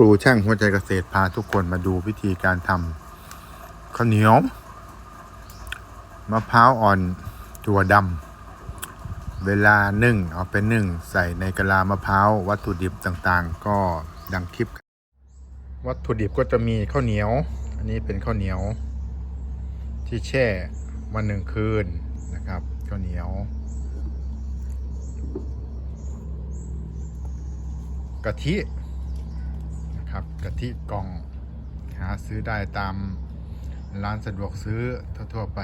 ครูช่างหัวใจเกษตรพาทุกคนมาดูวิธีการทำข้าวเหนียวมะพร้าวอ่อนถั่วดำเวลานึ่งเอาไปนึ่งใส่ในกะลามะพร้าววัตถุดิบต่างๆ ก็ดังคลิป วัตถุดิบก็จะมีข้าวเหนียว อันนี้เป็นข้าวเหนียว ที่แช่มาหนึ่งคืนนะครับข้าวเหนียว กะทิ นะครับกะทิกล่องหาซื้อได้ตามร้านสะดวกซื้อทั่วๆไป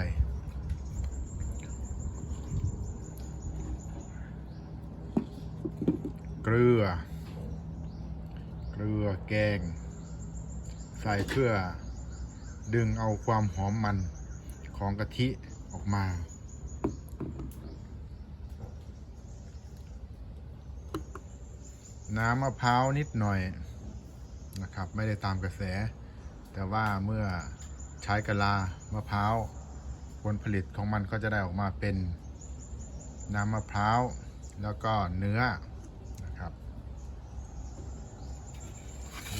เกลือ เกลือแกง ใส่เพื่อดึงเอาความหอมมันของกะทิออกมาน้ำมะพร้าวนิดหน่อย นะครับ ไม่ได้ตามกระแส แต่ว่าเมื่อใช้กะลามะพร้าวผลผลิตของมันก็จะได้ออกมาเป็นน้ำมะพร้าว แล้วก็เนื้อนะครับ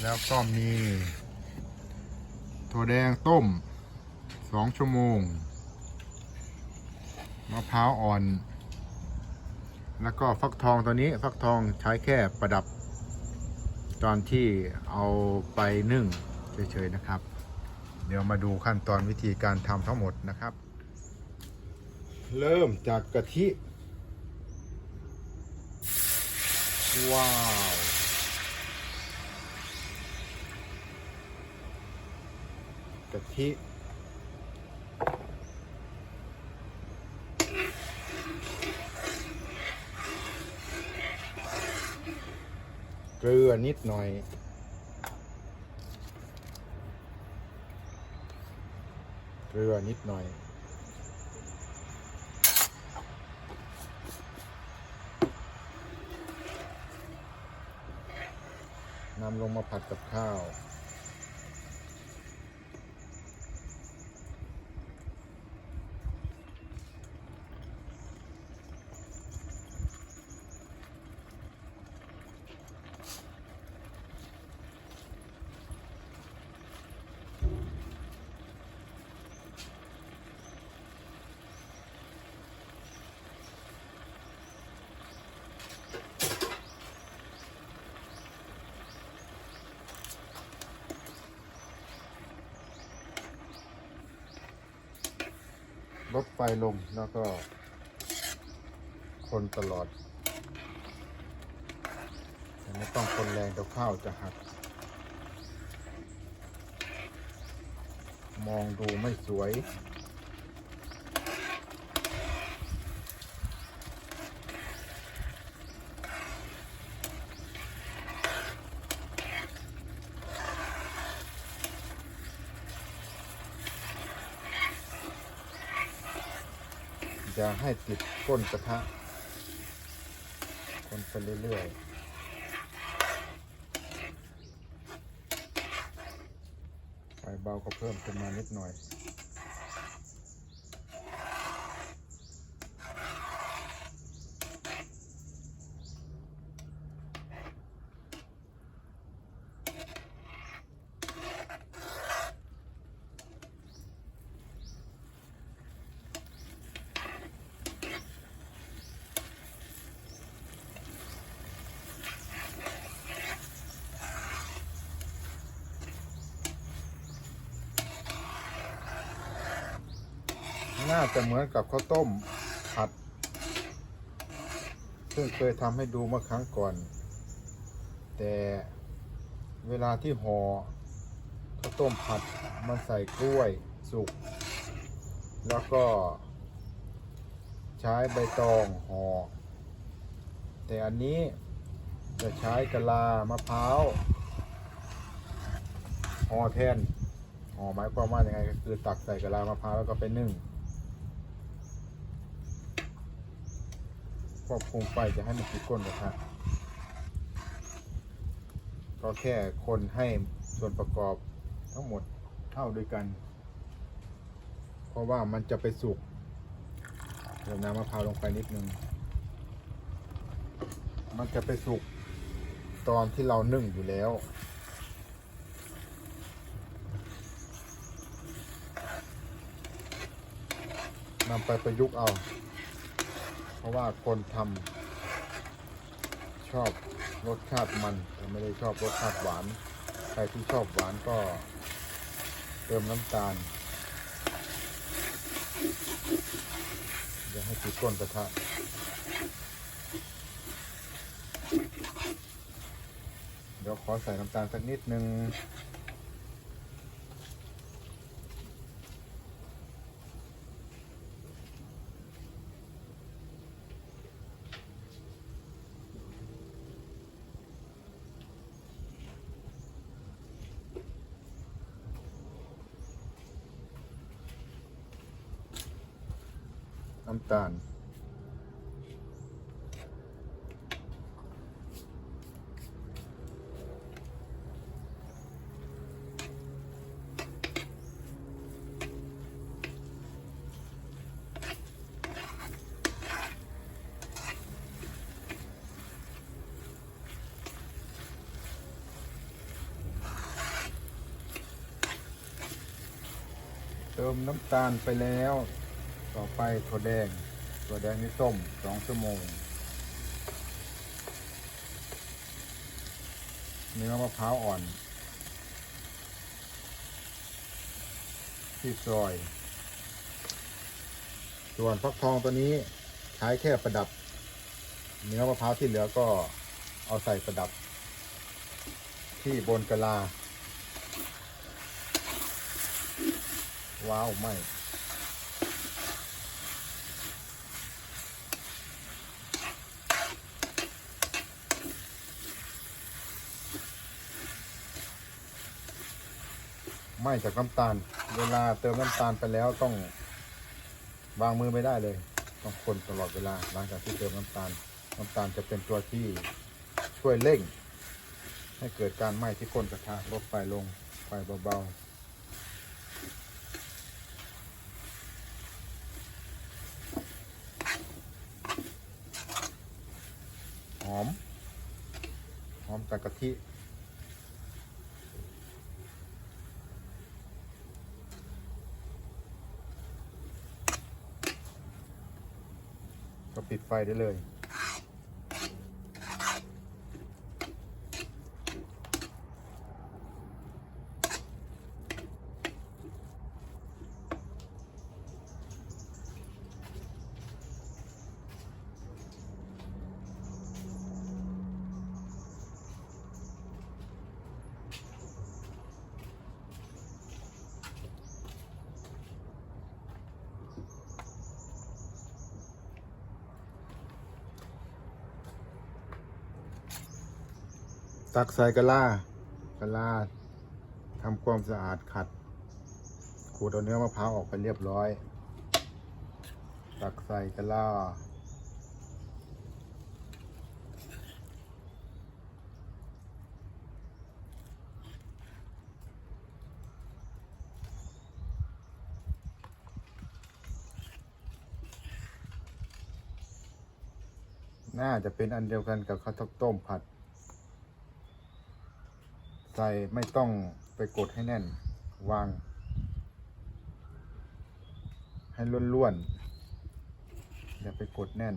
แล้วก็มีถั่วแดงต้ม 2 ชั่วโมง มะพร้าวอ่อน แล้วก็ฟักทองตัวนี้ฟักทองใช้แค่ประดับ ตอนที่เอาไปนึ่งเฉยๆนะครับ เดี๋ยวมาดูขั้นตอนวิธีการทำทั้งหมดนะครับ เริ่มจากกะทิ ว้าว กะทิ กลือนิดหน่อย เกลือนิดหน่อย นำลงมาผัดกับข้าว ลดไฟลงแล้วก็ คนตลอดไม่ต้องคนแรงเดี๋ยวข้าวจะหัก มองดูไม่สวย จะให้ติดก้นกระทะ คนไปเรื่อยๆไฟเบาก็เพิ่มขึ้นมานิดหน่อย น่าจะเหมือนกับข้าวต้มผัด ซึ่งเคยทำให้ดูเมื่อครั้งก่อน แต่เวลาที่ห่อข้าวต้มผัดมันใส่กล้วยสุก แล้วก็ใช้ใบตองห่อแต่อันนี้จะใช้กะลามะพร้าวห่อแทนห่อหมายความว่ายังไงก็คือตักใส่กะลามะพร้าวแล้วก็ไปนึ่ง ควบคุมไฟจะให้มันติดก้นะครับก็แค่คนให้ส่วนประกอบทั้งหมดเท่าด้วยกัน เพราะว่ามันจะไปสุกเดี๋ยวน้ำมะพร้าวลงไปนิดนึง มันจะไปสุกตอนที่เรานึ่งอยู่แล้ว นำไปประยุกต์เอา ราะว่าคนทำชอบรสชาติมันแต่ไม่ได้ชอบรสชาติหวาน ใครที่ชอบหวานก็เติมน้ำตาลอย่าให้ติดก้นกระทะเดี๋ยวขอใส่น้ำตาลสักนิดนึง น้ำตาล เติมน้ำตาลไปแล้ว ต่อไปถั่วแดงถั่วแดงนี่ต้มสองชั่วโมง เนื้อมะพร้าวอ่อน ที่ซอย ส่วนฟักทองตัวนี้ใช้แค่ประดับ เนื้อมะพร้าวที่เหลือก็เอาใส่ประดับ ที่บนกะลา ว้าวไม่ ไหม่จากน้ำตาล เวลาเติมน้ำตาลไปแล้วต้องวางมือไม่ได้เลย ต้องคนตลอดเวลาหลังจากที่เติมน้ำตาล น้ำตาลจะเป็นตัวที่ช่วยเร่ง ให้เกิดการไหม้ที่ก้นกระทะลดไฟลงไฟเบาๆหอม หอมจากกะทิ ปิดไฟได้เลย ตักใส่กะลากะลาทำความสะอาดขัด ขูดเอาเนื้อมะพร้าวออกไปเรียบร้อย ตักใส่กะลาน่าจะเป็นอันเดียวกันกับข้าวต้มผัด ใส่ไม่ต้องไปกดให้แน่น วาง ให้ล้วนๆ อย่าไปกดแน่น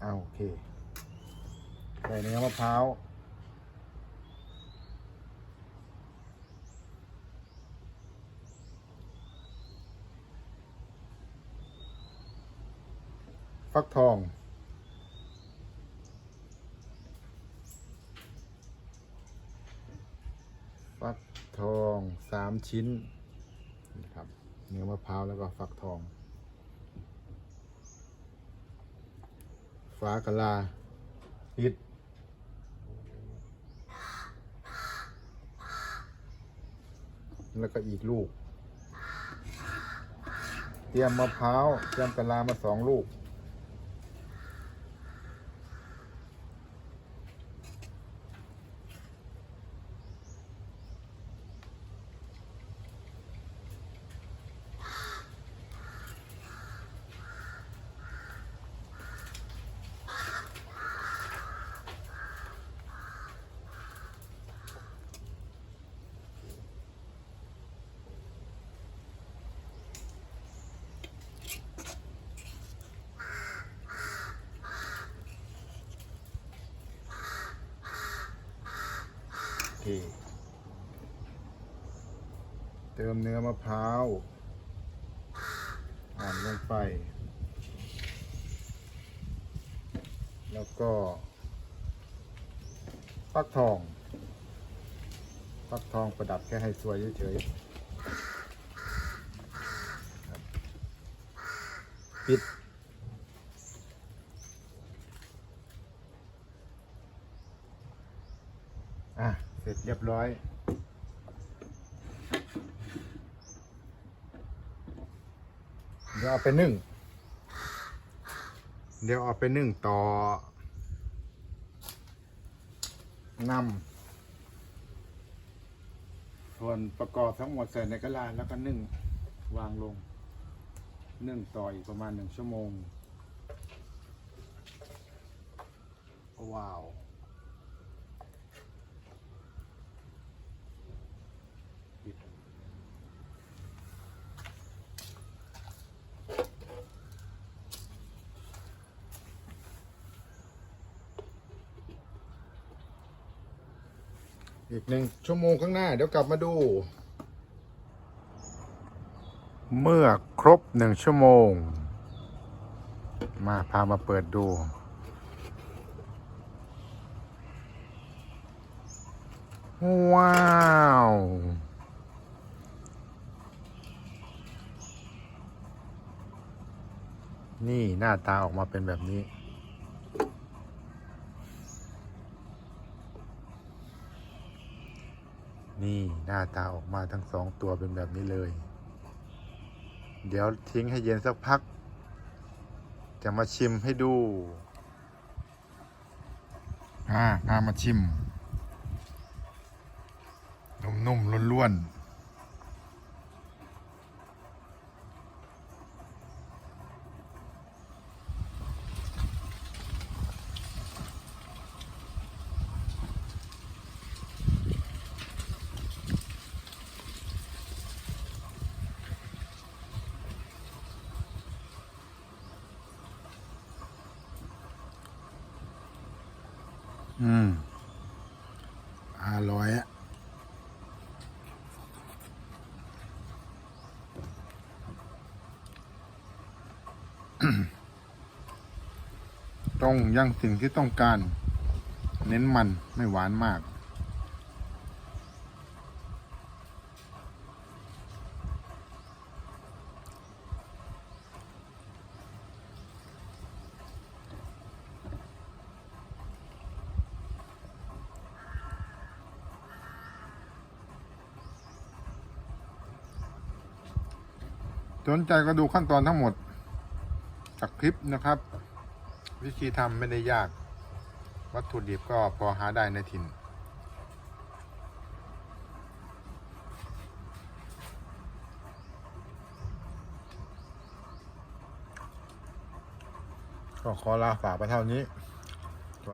เอาโอเค ใส่เนื้อมะพร้าว ฟักทอง ฟักทองสามชิ้นนะครับเนื้อมะพร้าวแล้วก็ฟักทอง ฟ้ากะลาปิดแล้วก็อีกลูก เตรียมมะพร้าว เตรียมกะลามาสองลูก ที เติมเนื้อมะพร้าวอ่านลงไป แล้วก็ฟักทองฟักทองประดับแค่ให้สวยเฉยๆปิดอะ ร็จเรียบร้อย เดี๋ยวเอาไปนึ่ง เดี๋ยวเอาไปนึ่งต่อนำส่วนประกอบทั้งหมดใส่ในกระลาแล้วก็นึ่งวางลง นึ่งต่ออีกประมาณหนึ่งชั่วโมง ว้าว อีกหนึ่งชั่วโมงข้างหน้า เดี๋ยวกลับมาดู เมื่อครบหนึ่งชั่วโมง มาพามาเปิดดู ว้าวนี่หน้าตาออกมาเป็นแบบนี้ นี่หน้าตาออกมาทั้งสองตัวเป็นแบบนี้เลย เดี๋ยวทิ้งให้เย็นสักพัก จะมาชิมให้ดูอ่าพามาชิม นุ่มๆล้วนๆ อืมอร่อยอะต้องยังสิ่งที่ต้องการ เน้นมันไม่หวานมาก สนใจก็ดูขั้นตอนทั้งหมดจากคลิปนะครับ วิธีทำไม่ได้ยาก วัตถุดิบก็พอหาได้ในถิ่น ก็ขอลาฝากไปเท่านี้